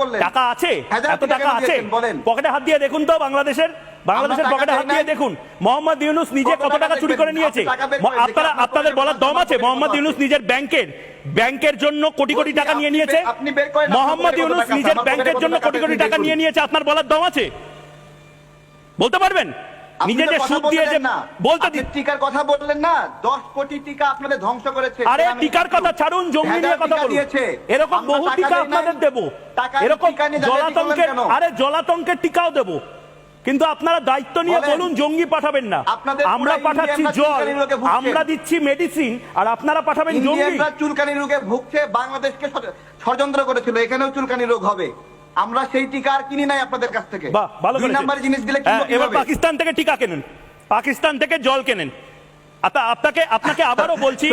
করলেন? টাকা আছে এত টাকা আছে। পকেটে হাত দিয়ে দেখুন তো বাংলাদেশের বাংলাদেশের পকেটে হাত দিয়ে দেখুন। মোহাম্মদ ইউনুস নিজে কত টাকা চুরি করে নিয়েছে। আপনারা আপনাদের বলার দম আছে। মোহাম্মদ ইউনুস নিজের ব্যাংকের ব্যাংকের জন্য কোটি কোটি টাকা নিয়ে নিয়েছে। মোহাম্মদ ইউনুস নিজের ব্যাংকের জন্য কোটি কোটি টাকা নিয়ে নিয়েছে আপনার বলার দম আছে। বলতে পারবেন? আপনি নিজে তো যে কথা সুদ দিয়ে যে বলতে আপনি টিকার কথা বললেন না। দশ কোটি টিকা আপনাদের ধ্বংস করেছে। আরে টিকার কথা ছাড়ুন জঙ্গি নিয়ে কথা বলুন। এরকম বহু টিকা আপনাদের দেব। এরকম জলাতঙ্কের আরে জলাতঙ্কের টিকাও দেব। কিন্তু আপনারা দায়িত্ব নিয়ে বলুন। জঙ্গি পাঠাবেন না। আমরা পাঠাচ্ছি জল। আমরা দিচ্ছি মেডিসিন আর আপনারা পাঠাবেন জঙ্গি। চুলকানি রোগে ভুগছে বাংলাদেশকে ষড়- ষড়যন্ত্র করেছিল এখানেও চুলকানি রোগ হবে। আমরা সেই টিকা আর কিনি নাই আপনাদের কাছ থেকে। ভালো দুই নম্বরের জিনিস দিলে হ্যাঁ, এবার পাকিস্তান থেকে টিকা কেনেন? পাকিস্তান থেকে জল কেনেন? আপনাকে আপনাকে আবারও বলছি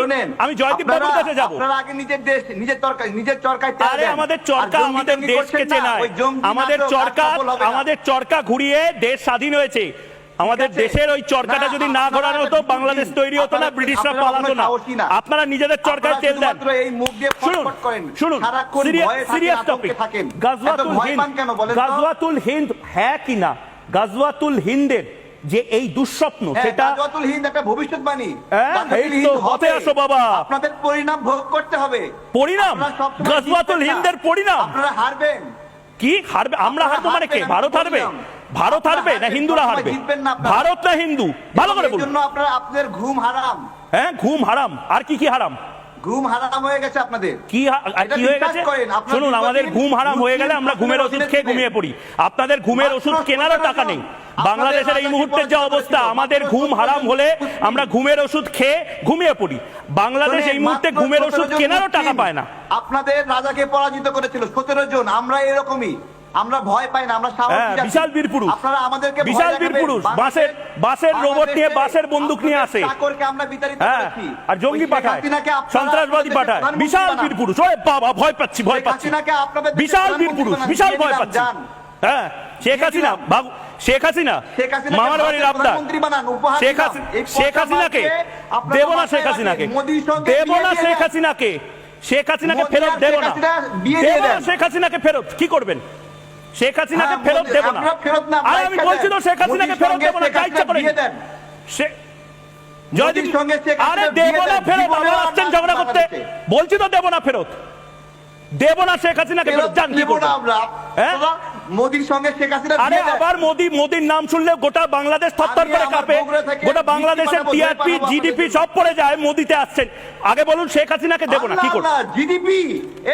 আমি জয়দীপ বাবুর কাছে যাব। আপনারা আগে নিজের দেশ নিজের চরকায় নিজের চরকায় তেল আরে আমাদের চরকা আমাদের দেশকে চেনায়। আমাদের চরকা। আমাদের চরকা ঘুরিয়ে দেশ স্বাধীন হয়েছে। আমাদের দেশের ওই চরকাটা যদি না ঘোরানো হতো বাংলাদেশ তৈরি হতো না ব্রিটিশরা পালাতো না। আপনারা নিজেদের চরকায় তেল দেন। শুনুন শুনুন সিরিয়াস টপিক গাজওয়াতুল হিন্দ? গাজওয়াতুল হিন্দ হ্যাঁ কিনা গাজওয়াতুল হিন্দের যে এই দুঃস্বপ্ন হ্যাঁ, সেটা গাজওয়াতুল হিন্দ একটা ভবিষ্যৎবাণী। হ্যাঁ, এই তো, হতে আসো বাবা। আপনাদের পরিণাম ভোগ করতে হবে। পরিণাম? গাজওয়াতুল হিন্দের পরিণাম? আপনারা হারবেন। কি? হারবে? আমরা হারবো মানে কে? ভারত হারবে। ভারত হারবে না হিন্দুরা হারবে। ভারত না হিন্দু? ভালো করে বলুন। জন্য আপনারা আপনাদের ঘুম হারাম। হ্যাঁ ঘুম হারাম। আর কি কি হারাম? ঘুম হারাম হয়ে গেছে আপনাদের। কি কি হয়ে গেছে? শুনুন আমাদের ঘুম হারাম হয়ে গেলে আমরা ঘুমের ওষুধ খেয়ে ঘুমিয়ে পড়ি। আপনাদের ঘুমের ওষুধ কেনারও টাকা নেই। বাংলাদেশের এই মুহূর্তের যে অবস্থা আমাদের ঘুম হারাম হলে আমরা ঘুমের ওষুধ খেয়ে ঘুমিয়ে পড়ি। বাংলাদেশ এই মুহূর্তে ঘুমের ওষুধ কেনারও টাকা পায় না। আপনাদের রাজাকে পরাজিত করেছিল সতেরো জন আমরা এরকমই। আমরা ভয় পাই না আমরা হ্যাঁ। বিশাল বীর পুরুষ। আপনারা আমাদেরকে বিশাল। বীর পুরুষ। বাসের বাসের রোবট নিয়ে বাসের বন্দুক নিয়ে আসে। আমরা বিতাড়িত হ্যাঁ করেছি। আর জঙ্গি পাঠায়। সন্ত্রাসবাদী পাঠায়। বিশাল বীর পুরুষ। ওরে বাবা ভয় পাচ্ছি ভয় পাচ্ছি। বিশাল বীর পুরুষ বিশাল ভয় পাচ্ছি। হ্যাঁ শেখ হাসিনা বাবু শেখ হাসিনা মামার বাড়ির আবদার। শেখ হাসিনা শেখ হাসিনাকে দেব না শেখ হাসিনাকে। দেব না শেখ। হাসিনাকে। শেখ হাসিনাকে ফেরত দেব না। শেখ হাসিনাকে ফেরত। কি করবেন? শেখ হাসিনাকে হ্যাঁ, ফেরত দেব না। ফেরত না, আর আমি বলছি তো শেখ হাসিনাকে ফেরত দেব না যা ইচ্ছা করে দেন। সে জয়দীপ আরে দেব না ফেরত আসছেন ঝগড়া করতে। বলছি তো দেব না ফেরত। দেব না শেখ হাসিনাকে যান কি আমরা। হ্যাঁ? মোদির সঙ্গে শেখ হাসিনা আরে আবার মোদি মোদির নাম শুনলে গোটা বাংলাদেশ থরথর করে কাঁপে। গোটা বাংলাদেশের টিআরপি জিডিপি সব পড়ে যায় মোদিতে আসছেন। আগে বলুন শেখ হাসিনাকে দেব না কি করবেন জিডিপি।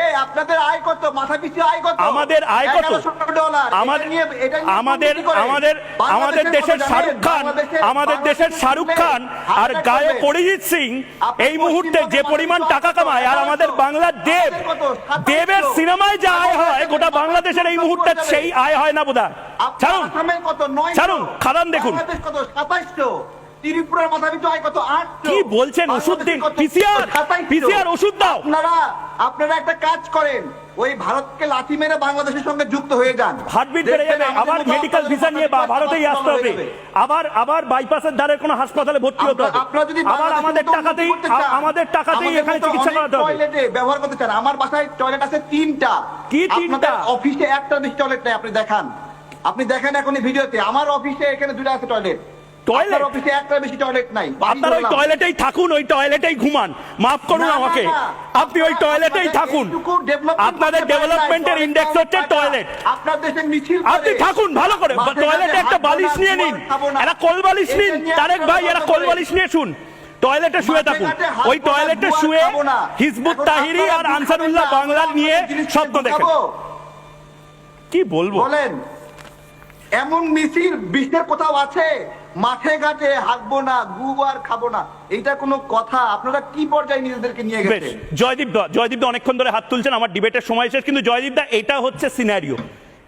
এ আপনাদের আয় কত? মাথা পিছু আয় কত? আমাদের আয় কত? আমাদের দেশের শাহরুখ খান আমাদের দেশের শাহরুখ খান আর গায়ক অরিজিৎ সিং এই মুহূর্তে যে পরিমাণ টাকা? কামায় আর আমাদের বাংলার দেব। দেবের সিনেমায় যা আয় হয় গোটা বাংলাদেশের এই মুহূর্তে সেই আয় হয় না বোধ হয় ছাড়ুন। কত নয় ছাড়ুন, খাদান দেখুন। ত্রিপুরার মাথা পিছু আয় কত? আটশো কি বলছেন? ওষুধ দিন। 2700 PCR ওষুধ দাও। আপনারা আপনারা একটা কাজ করেন। ওই ভারতকে লাথি মেরে বাংলাদেশের সঙ্গে যুক্ত হয়ে যান। হার্টবিট বেড়ে যাবে। আবার মেডিকেল ভিসা নিয়ে ভারতেই আসতে হবে। আবার আবার বাইপাসের ধারে কোনো হাসপাতালে ভর্তি হতে হবে। আপনারা- যদি আবার আমাদের টাকাতেই আমাদের টাকাতেই এখানে চিকিৎসা করাতে হবে। টয়লেটে ব্যবহার করতে চান। আমার বাসায় টয়লেট আছে তিনটা। কি তিনটা? অফিসে একটা বেশি টয়লেট নাই আপনি দেখান। আপনি দেখেন এখন এই ভিডিওতে। আমার অফিসে এখানে দুটো আছে টয়লেট টয়লেট? অফিসে একটা বেশি টয়লেট নাই। আপনার ওই টয়লেটেই থাকুন ওই টয়লেটেই ঘুমান। মাফ করুন আমাকে। আপনি ওই টয়লেটেই থাকুন। আপনাদের ডেভেলপমেন্টের ইন্ডেক্স হচ্ছে। টয়লেট আপনার দেশে মিছিল আপনি থাকুন ভালো করে। টয়লেটে একটা বালিশ নিয়ে নিন। একটা কোল বালিশ নিন। তারেক ভাই এরা কোল বালিশ নিয়ে শুন। টয়লেটে শুয়ে থাকুন। ওই টয়লেটে শুয়ে হিজবুত তাহিরি আর আনসারুল্লাহ আমরা নিয়ে স্বপ্ন দেখেন। কি বলব? বলেন। এমন মিছিল বিশ্বের কোথাও আছে? মাঠে ঘাটে হাঁকবো না গু আর খাব না। এইটা কোনো কথা? আপনারা কি পর্যায়ে নিজেদেরকে নিয়ে গেছেন? জয়দীপ দা জয়দীপ দা অনেকক্ষণ ধরে হাত তুলছেন আমার ডিবেটের সময় শেষ কিন্তু জয়দীপ দা এটা হচ্ছে সিনারিও।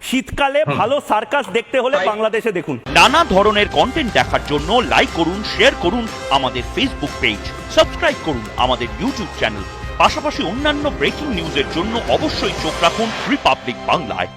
শীতকালে ভালো সার্কাস দেখতে হলে বাংলাদেশে দেখুন। নানা ধরনের কন্টেন্ট দেখার জন্য লাইক করুন শেয়ার করুন আমাদের ফেসবুক পেজ সাবস্ক্রাইব করুন আমাদের ইউটিউব চ্যানেল পাশাপাশি অন্যান্য ব্রেকিং নিউজের জন্য অবশ্যই চোখ রাখুন রিপাবলিক বাংলায়